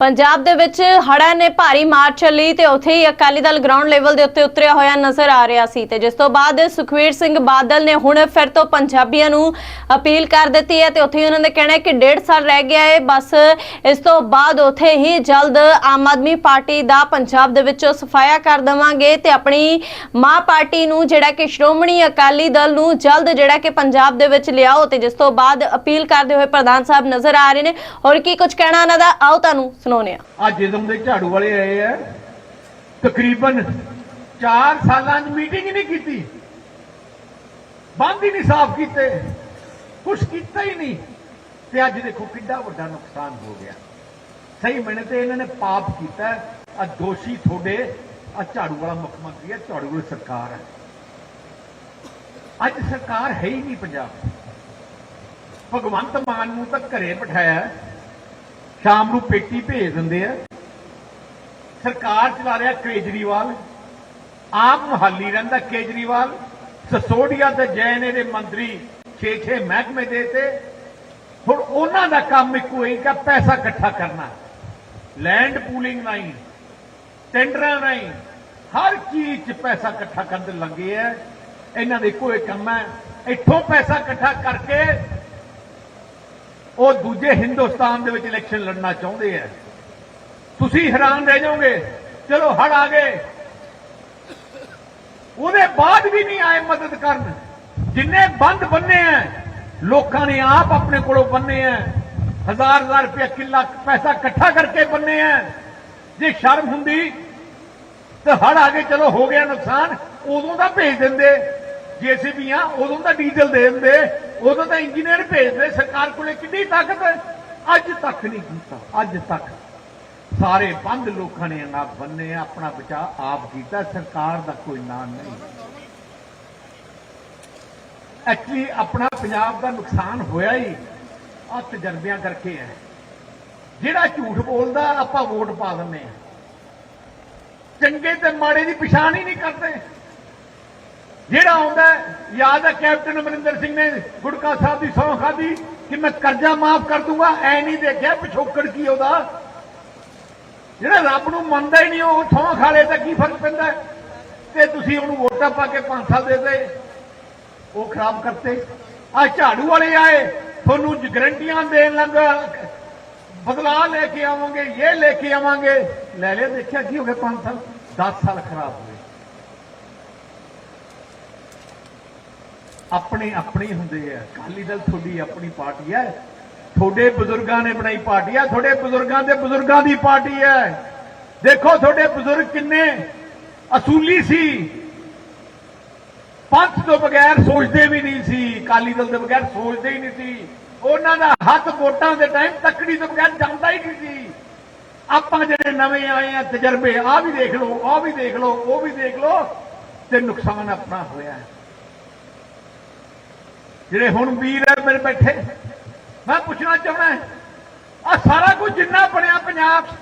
ਪੰਜਾਬ ਦੇ ਵਿੱਚ ਹੜ੍ਹਾਂ ਨੇ ਭਾਰੀ ਮਾਰ ਚੱਲੀ ਤੇ ਉੱਥੇ ਹੀ ਅਕਾਲੀ ਦਲ ਗਰਾਊਂਡ ਲੈਵਲ ਦੇ ਉੱਤੇ ਉਤਰਿਆ ਹੋਇਆ ਨਜ਼ਰ ਆ ਰਿਹਾ ਸੀ ਤੇ ਜਿਸ ਤੋਂ ਬਾਅਦ ਸੁਖਵੀਰ ਸਿੰਘ ਬਾਦਲ ਨੇ ਹੁਣ ਫਿਰ ਤੋਂ ਪੰਜਾਬੀਆਂ ਨੂੰ ਅਪੀਲ ਕਰ ਦਿੱਤੀ ਹੈ ਤੇ ਉੱਥੇ ਉਹਨਾਂ ਨੇ ਕਹਿਣਾ ਕਿ ਡੇਢ ਸਾਲ ਰਹਿ ਗਿਆ ਹੈ, ਬਸ ਇਸ ਤੋਂ ਬਾਅਦ ਉੱਥੇ ਹੀ ਜਲਦ ਆਮ ਆਦਮੀ ਪਾਰਟੀ ਦਾ ਪੰਜਾਬ ਦੇ ਵਿੱਚੋਂ ਸਫਾਇਆ ਕਰ ਦੇਵਾਂਗੇ ਤੇ ਆਪਣੀ ਮਾਂ ਪਾਰਟੀ ਨੂੰ ਜਿਹੜਾ ਕਿ ਸ਼੍ਰੋਮਣੀ ਅਕਾਲੀ ਦਲ ਨੂੰ ਜਲਦ ਜਿਹੜਾ ਕਿ ਪੰਜਾਬ ਦੇ ਵਿੱਚ ਲਿਆਓ ਤੇ ਜਿਸ ਤੋਂ ਬਾਅਦ ਅਪੀਲ ਕਰਦੇ ਹੋਏ ਪ੍ਰਧਾਨ ਸਾਹਿਬ ਨਜ਼ਰ ਆ ਰਹੇ ਨੇ। ਹੋਰ ਕੀ ਕੁਝ ਕਹਿਣਾ ਉਹਨਾਂ ਦਾ? ਆਓ ਤੁਹਾਨੂੰ ਸੁਣਾਉਂਦੇ ਹਾਂ ਅੱਜ ਜਿਸਮ ਦੇ ਝਾੜੂ ਵਾਲੇ ਆਏ ਆ, ਤਕਰੀਬਨ 4 ਸਾਲਾਂ 'ਚ ਮੀਟਿੰਗ ਹੀ ਨਹੀਂ ਕੀਤੀ। ਬੰਦ ਹੀ ਨਹੀਂ ਸਾਫ਼ ਕੀਤੇ। ਕੁਛ ਕੀਤਾ ਹੀ ਨਹੀਂ। ਤੇ ਅੱਜ ਦੇਖੋ ਕਿੰਨਾ ਵੱਡਾ ਨੁਕਸਾਨ ਹੋ ਗਿਆ। ਸਹੀ ਮੈਨੇ ਤੇ ਇਹਨਾਂ ਨੇ ਪਾਪ ਕੀਤਾ। ਆ ਦੋਸ਼ੀ ਤੁਹਾਡੇ, ਆ ਝਾੜੂ ਵਾਲਾ ਮੁੱਖ ਮੰਤਰੀ ਹੈ ਝਾੜੂ ਵਾਲੀ ਸਰਕਾਰ ਹੈ ਅੱਜ ਸਰਕਾਰ ਹੈ ਹੀ ਨਹੀਂ ਪੰਜਾਬ। ਭਗਵੰਤ ਮਾਨ ਨੂੰ ਤਾਂ ਘਰੇ ਬਿਠਾਇਆ। ਸ਼ਾਮ ਨੂੰ ਪੇਟੀ ਭੇਜ ਦਿੰਦੇ ਆ। ਸਰਕਾਰ ਚਲਾ ਰਿਹਾ ਕੇਜਰੀਵਾਲ। ਆਪ ਮੁਹਾਲੀ ਰਹਿੰਦਾ ਕੇਜਰੀਵਾਲ। ਸਸੋਡੀਆ ਤੇ ਜੈਨ ਦੇ ਮੰਤਰੀ 6-6 ਮਹਿਕਮੇ ਦੇ ਤੇ। ਹੁਣ ਉਹਨਾਂ ਦਾ ਕੰਮ ਇੱਕੋ ਹੀ ਕਿ ਪੈਸਾ ਇਕੱਠਾ ਕਰਨਾ। ਲੈਂਡ ਪੂਲਿੰਗ ਨਹੀਂ ਟੈਂਡਰਾਂ ਨਹੀਂ ਹਰ ਚੀਜ਼ 'ਚ ਪੈਸਾ ਇਕੱਠਾ ਕਰਨ ਦੇ ਲੱਗੇ ਐ ਇਹਨਾਂ ਦੇ ਇੱਕੋ ਹੀ ਕੰਮ ਹੈ। ਇੱਥੋਂ ਪੈਸਾ ਇਕੱਠਾ ਕਰਕੇ ਉਹ ਦੂਜੇ ਹਿੰਦੁਸਤਾਨ ਦੇ ਵਿੱਚ ਇਲੈਕਸ਼ਨ ਲੜਨਾ ਚਾਹੁੰਦੇ ਆ। ਤੁਸੀਂ ਹੈਰਾਨ ਰਹਿ ਜਾਓਗੇ। ਚਲੋ ਹੜ ਆ ਗਏ। ਉਹਦੇ ਬਾਅਦ ਵੀ ਨਹੀਂ ਆਏ ਮਦਦ ਕਰਨ। ਜਿੰਨੇ ਬੰਦ ਬੰਨੇ ਆ, ਲੋਕਾਂ ਨੇ ਆਪ ਆਪਣੇ ਕੋਲੋਂ ਬੰਨੇ ਆ। ਹਜ਼ਾਰ ਹਜ਼ਾਰ ਰੁਪਏ ਕਿੱਲਾ ਪੈਸਾ ਇਕੱਠਾ ਕਰਕੇ ਬੰਨੇ ਆ। ਜੇ ਸ਼ਰਮ ਹੁੰਦੀ, ਤਾਂ ਹੜ ਆ ਗਏ। ਚਲੋ ਹੋ ਗਿਆ ਨੁਕਸਾਨ। ਉਦੋਂ ਦਾ ਭੇਜ ਦਿੰਦੇ। ਜੀਸੀਬੀਆਂ ਉਦੋਂ ਦਾ ਡੀਜ਼ਲ ਦੇ ਦਿੰਦੇ। ਉਦੋਂ ਤਾਂ ਇੰਜੀਨੀਅਰ ਭੇਜਦੇ, ਸਰਕਾਰ ਕੋਲੇ ਕਿੰਨੀ ਤਾਕਤ ਹੈ? ਅੱਜ ਤੱਕ ਨਹੀਂ ਕੀਤਾ, ਅੱਜ ਤੱਕ। ਸਾਰੇ ਬੰਦ ਲੋਕਾਂ ਨੇ ਨਾ ਬੰਨੇ ਆਪਣਾ ਬਚਾ ਆਪ ਕੀਤਾ, ਸਰਕਾਰ ਦਾ ਕੋਈ ਨਾਂ ਨਹੀਂ। ਐਕਚੁਅਲੀ ਆਪਣਾ ਪੰਜਾਬ ਦਾ ਨੁਕਸਾਨ ਹੋਇਆ ਹੀ ਆ, ਤਜਰਬਿਆਂ ਕਰਕੇ ਹੈ। ਜਿਹੜਾ ਝੂਠ ਬੋਲਦਾ, ਆਪਾਂ ਵੋਟ ਪਾ ਦਿੰਦੇ ਆ ਚੰਗੇ ਤੇ ਮਾੜੇ ਦੀ ਪਛਾਣ ਹੀ ਨਹੀਂ ਕਰਦੇ। ਜਿਹੜਾ ਆਉਂਦਾ ਯਾਦ ਹੈ ਕੈਪਟਨ ਅਮਰਿੰਦਰ ਸਿੰਘ ਨੇ ਗੁੜਕਾ ਸਾਹਿਬ ਦੀ ਸੌਂ ਖਾਦੀ ਕਿ ਮੈਂ ਕਰਜ਼ਾ ਮਾਫ ਕਰ ਦੂੰਗਾ, ਐ ਨਹੀਂ ਦੇਖਿਆ ਪਿਛੋਕੜ ਕੀ ਉਹਦਾ? ਜਿਹੜਾ ਰੱਬ ਨੂੰ ਮੰਨਦਾ ਹੀ ਨਹੀਂ, ਉਹ ਸੌਂ ਖਾ ਲੇ ਤਾਂ ਕੀ ਫ਼ਰਕ ਪੈਂਦਾ ਤੇ ਤੁਸੀਂ ਉਹਨੂੰ ਵੋਟਾਂ ਪਾ ਕੇ 5 ਸਾਲ ਦੇ ਦੇ ਉਹ ਖਰਾਬ ਕਰਤੇ। ਆ ਝਾੜੂ ਵਾਲੇ ਆਏ, ਤੁਹਾਨੂੰ ਗਰੰਟੀਆਂ ਦੇਣ ਲੱਗਾ ਬਦਲਾ ਲੈ ਕੇ ਆਵਾਂਗੇ, ਇਹ ਲੈ ਕੇ ਆਵਾਂਗੇ। ਲੈ ਲਿਆ, ਦੇਖਿਆ ਕੀ ਹੋ ਗਿਆ 5 ਸਾਲ? 10 ਸਾਲ ਖਰਾਬ ਹੋਏ। ਆਪਣੇ ਆਪਣੇ ਹੁੰਦੇ ਆ। ਅਕਾਲੀ ਦਲ ਤੁਹਾਡੀ ਆਪਣੀ ਪਾਰਟੀ ਹੈ ਤੁਹਾਡੇ ਬਜ਼ੁਰਗਾਂ ਨੇ ਬਣਾਈ ਪਾਰਟੀ ਹੈ ਤੁਹਾਡੇ ਬਜ਼ੁਰਗਾਂ ਦੇ ਬਜ਼ੁਰਗਾਂ ਦੀ ਪਾਰਟੀ ਹੈ ਦੇਖੋ ਤੁਹਾਡੇ ਬਜ਼ੁਰਗ ਕਿੰਨੇ ਅਸੂਲੀ ਸੀ। ਪੰਥ ਤੋਂ ਬਗੈਰ ਸੋਚਦੇ ਵੀ ਨਹੀਂ ਸੀ। ਅਕਾਲੀ ਦਲ ਦੇ ਬਗੈਰ ਸੋਚਦੇ ਹੀ ਨਹੀਂ ਸੀ। ਉਹਨਾਂ ਦਾ ਹੱਥ ਵੋਟਾਂ ਦੇ ਟਾਈਮ ਤੱਕੜੀ ਤੋਂ ਬਗੈਰ ਜਾਂਦਾ ਹੀ ਨਹੀਂ ਸੀ। ਆਪਾਂ ਜਿਹੜੇ ਨਵੇਂ ਆਏ ਆ, ਤਜਰਬੇ ਆ ਵੀ ਦੇਖ ਲਓ ਆ ਵੀ ਦੇਖ ਲਓ, ਉਹ ਵੀ ਦੇਖ ਲਓ ਤੇ ਨੁਕਸਾਨ ਆਪਣਾ ਹੋਇਆ। ਹੈ ਜਿਹੜੇ ਹੁਣ ਵੀਰ ਹੈ ਮੇਰੇ ਬੈਠੇ, ਮੈਂ ਪੁੱਛਣਾ ਚਾਹਣਾ ਆ ਸਾਰਾ ਕੁਝ ਜਿੰਨਾ ਬਣਿਆ ਪੰਜਾਬ 'ਚ,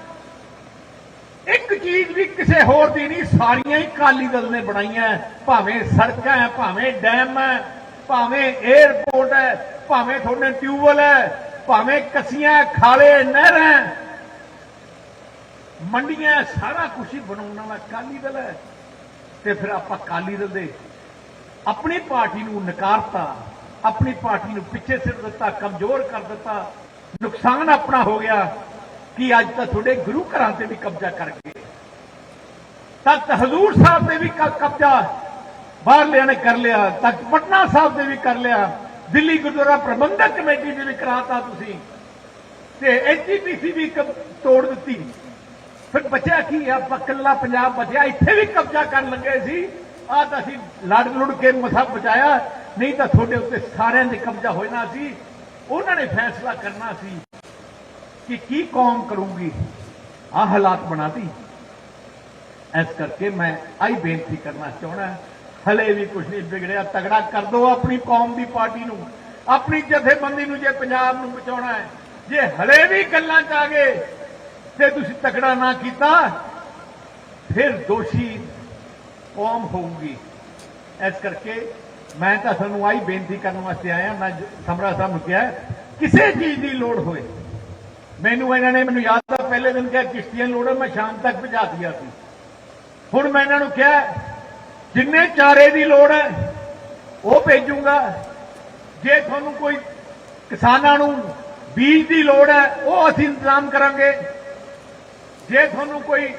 ਇੱਕ ਚੀਜ਼ ਵੀ ਕਿਸੇ ਹੋਰ ਦੀ ਨਹੀਂ, ਸਾਰੀਆਂ ਹੀ ਕਾਲੀ ਦਲ ਨੇ ਬਣਾਈਆਂ ਭਾਵੇਂ ਸੜਕਾਂ ਹੈ, ਭਾਵੇਂ ਡੈਮ ਹੈ, ਭਾਵੇਂ 에ਅਰਪੋਰਟ ਹੈ, ਭਾਵੇਂ ਤੁਹਾਡੇ ਟਿਊਬਵੈਲ ਹੈ, ਭਾਵੇਂ ਕਸੀਆਂ, ਖਾਲੇ ਨਹਿਰਾਂ ਮੰਡੀਆਂ ਸਾਰਾ ਕੁਝ ਹੀ ਬਣਾਉਣ ਵਾਲਾ ਕਾਲੀ ਦਲ ਹੈ। ਤੇ ਫਿਰ ਆਪਾਂ ਕਾਲੀ ਦਲ ਦੇ ਆਪਣੀ ਪਾਰਟੀ ਨੂੰ ਨਕਾਰਤਾ। ਆਪਣੀ ਪਾਰਟੀ ਨੂੰ ਪਿੱਛੇ ਸਿਰ ਦਿੱਤਾ, ਕਮਜ਼ੋਰ ਕਰ ਦਿੱਤਾ। ਨੁਕਸਾਨ ਆਪਣਾ ਹੋ ਗਿਆ ਕਿ ਅੱਜ ਤਾਂ ਤੁਹਾਡੇ ਗੁਰੂ ਘਰਾਂ ਤੇ ਵੀ ਕਬਜ਼ਾ ਕਰ ਗਏ। ਤਖਤ ਹਜ਼ੂਰ ਸਾਹਿਬ ਤੇ ਵੀ ਕਬਜ਼ਾ, ਬਾਹਰਲਿਆਂ ਨੇ ਕਰ ਲਿਆ, ਤਖਤ ਪਟਨਾ ਸਾਹਿਬ ਤੇ ਵੀ ਕਰ ਲਿਆ, ਦਿੱਲੀ ਗੁਰਦੁਆਰਾ ਪ੍ਰਬੰਧਕ ਕਮੇਟੀ ਤੇ ਵੀ ਕਰਾਤਾ ਤੁਸੀਂ, ਤੇ ਐਚਪੀਸੀ ਵੀ ਤੋੜ ਦਿੱਤੀ। ਫਿਰ ਬਚਿਆ ਕੀ ਆ? ਕੱਲਾ ਪੰਜਾਬ ਬਚਿਆ, ਇੱਥੇ ਵੀ ਕਬਜ਼ਾ ਕਰਨ ਲੱਗੇ ਸੀ। ਆ ਤਾਂ ਅਸੀਂ ਲੜ ਲੁੜ ਕੇ ਮਸਾ ਬਚਾਇਆ। ਨਹੀਂ ਤਾਂ ਤੁਹਾਡੇ ਉੱਤੇ ਸਾਰਿਆਂ ਦੇ ਕਬਜ਼ਾ ਹੋਣਾ ਸੀ। ਉਹਨਾਂ ਨੇ ਫੈਸਲਾ ਕਰਨਾ ਸੀ ਕਿ ਕੀ ਕੌਮ ਕਰੂਗੀ। ਆ ਹਾਲਾਤ ਬਣਾਤੀ। ਇਸ ਕਰਕੇ ਮੈਂ ਆਈ ਬੇਨਤੀ ਕਰਨਾ ਚਾਹਣਾ ਹਲੇ ਵੀ ਕੁਝ ਨਹੀਂ ਵਿਗੜਿਆ। ਤਗੜਾ ਕਰ ਦਿਓ ਆਪਣੀ ਕੌਮ ਦੀ ਪਾਰਟੀ ਨੂੰ। ਆਪਣੀ ਜਥੇਬੰਦੀ ਨੂੰ ਜੇ ਪੰਜਾਬ ਨੂੰ ਬਚਾਉਣਾ ਹੈ। ਜੇ ਹਲੇ ਵੀ ਗੱਲਾਂ ਚ ਆ ਗਏ, ਤੇ ਤੁਸੀਂ ਤਕੜਾ ਨਾ ਕੀਤਾ, ਫਿਰ ਦੋਸ਼ੀ ਕੌਮ ਹੋਊਗੀ। ਇਸ ਕਰਕੇ ਮੈਂ ਤਾਂ ਤੁਹਾਨੂੰ ਆਈ ਬੇਨਤੀ ਕਰਨ ਵਾਸਤੇ ਆਇਆ, ਮੈਂ ਸਮਰਾ ਸਾਹਿਬ ਨੂੰ ਕਿਹਾ, ਕਿਸੇ ਚੀਜ਼ ਦੀ ਲੋੜ ਹੋਏ। ਮੈਨੂੰ ਇਹਨਾਂ ਨੇ ਮੈਨੂੰ ਯਾਦ ਆ, ਪਹਿਲੇ ਦਿਨ ਕਿਹਾ ਕਿਸ਼ਤੀਆਂ ਲੋੜ ਹੈ ਮੈਂ ਸ਼ਾਮ ਤੱਕ ਭਜਾ ਦਿਆ ਸੀ। ਹੁਣ ਮੈਂ ਇਹਨਾਂ ਨੂੰ ਕਿਹਾ, ਜਿੰਨੇ ਚਾਰੇ ਦੀ ਲੋੜ ਹੈ ਉਹ ਭੇਜੂਗਾ। ਜੇ ਤੁਹਾਨੂੰ ਕੋਈ ਕਿਸਾਨਾਂ ਨੂੰ ਬੀਜ ਦੀ ਲੋੜ ਹੈ ਉਹ ਅਸੀਂ ਇੰਤਜ਼ਾਮ ਕਰਾਂਗੇ। ਜੇ ਤੁਹਾਨੂੰ ਕੋਈ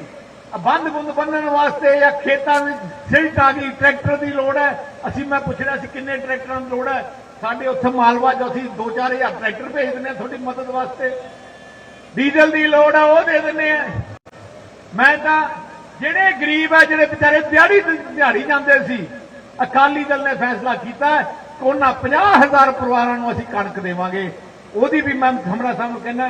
ਬੰਦ ਬੁੰਦ ਬੰਨਣ ਵਾਸਤੇ ਜਾਂ ਖੇਤਾਂ ਵਿੱਚ ਸਿਲਟ ਆ ਗਈ ਟਰੈਕਟਰ ਦੀ ਲੋੜ ਹੈ। ਅਸੀਂ ਮੈਂ ਪੁੱਛ ਰਿਹਾ ਸੀ ਕਿੰਨੇ ਟਰੈਕਟਰਾਂ ਦੀ ਲੋੜ ਹੈ। ਸਾਡੇ ਉੱਥੇ ਮਾਲਵਾ 'ਚ ਅਸੀਂ 2-4000 ਟਰੈਕਟਰ ਭੇਜ ਦਿੰਦੇ ਹਾਂ ਤੁਹਾਡੀ ਮਦਦ ਵਾਸਤੇ। ਡੀਜ਼ਲ ਦੀ ਲੋੜ ਹੈ ਉਹ ਦੇ ਦਿੰਦੇ ਆ ਮੈਂ ਤਾਂ ਜਿਹੜੇ ਗਰੀਬ ਆ, ਜਿਹੜੇ ਵਿਚਾਰੇ ਦਿਹਾੜੀ ਦਿਹਾੜੀ ਜਾਂਦੇ ਸੀ, ਅਕਾਲੀ ਦਲ ਨੇ ਫੈਸਲਾ ਕੀਤਾ ਕਿ ਉਹਨਾਂ 50000 ਪਰਿਵਾਰਾਂ ਨੂੰ ਅਸੀਂ ਕਣਕ ਦੇਵਾਂਗੇ। ਉਹਦੀ ਵੀ ਮੈਂ ਹਮਰਾ ਸਾਹਿਬ ਨੂੰ ਕਹਿੰਦਾ,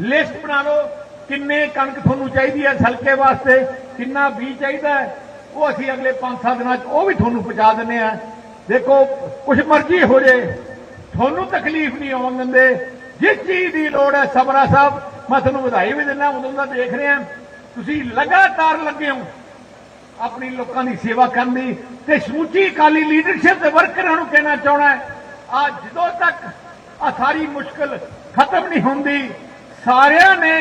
ਲਿਸਟ ਬਣਾ ਲਓ। ਕਿੰਨੇ ਕਣਕ ਤੁਹਾਨੂੰ ਚਾਹੀਦੀ ਹੈ ਸਲਕੇ ਵਾਸਤੇ? ਕਿੰਨਾ ਬੀਜ ਚਾਹੀਦਾ ਉਹ ਅਸੀਂ ਅਗਲੇ 5-7 ਦਿਨਾਂ 'ਚ ਉਹ ਵੀ ਤੁਹਾਨੂੰ ਪਹੁੰਚਾ ਦਿੰਦੇ ਆ ਦੇਖੋ, ਕੁਛ ਮਰਜ਼ੀ ਹੋ ਜੇ, ਤੁਹਾਨੂੰ ਤਕਲੀਫ ਨਹੀਂ ਆਉਣ ਦਿੰਦੇ। ਜਿਸ ਚੀਜ਼ ਦੀ ਲੋੜ ਹੈ, ਸਬਰਾ ਸਾਹਿਬ, ਮੈਂ ਤੁਹਾਨੂੰ ਵਧਾਈ ਵੀ ਦਿੰਦਾ, ਉਦੋਂ ਦਾ ਦੇਖ ਰਿਹਾ ਤੁਸੀਂ ਲਗਾਤਾਰ ਲੱਗੇ ਹੋ ਆਪਣੀ ਲੋਕਾਂ ਦੀ ਸੇਵਾ ਕਰਨ ਦੀ ਤੇ ਸਮੁੱਚੀ ਅਕਾਲੀ ਲੀਡਰਸ਼ਿਪ ਦੇ ਵਰਕਰਾਂ ਨੂੰ ਕਹਿਣਾ ਚਾਹਣਾ ਹੈ ਆ ਜਦੋਂ ਤੱਕ ਆ ਸਾਰੀ ਮੁਸ਼ਕਲ ਖਤਮ ਨਹੀਂ ਹੁੰਦੀ, ਸਾਰਿਆਂ ਨੇ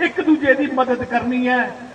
ਇੱਕ ਦੂਜੇ ਦੀ ਮਦਦ ਕਰਨੀ ਹੈ।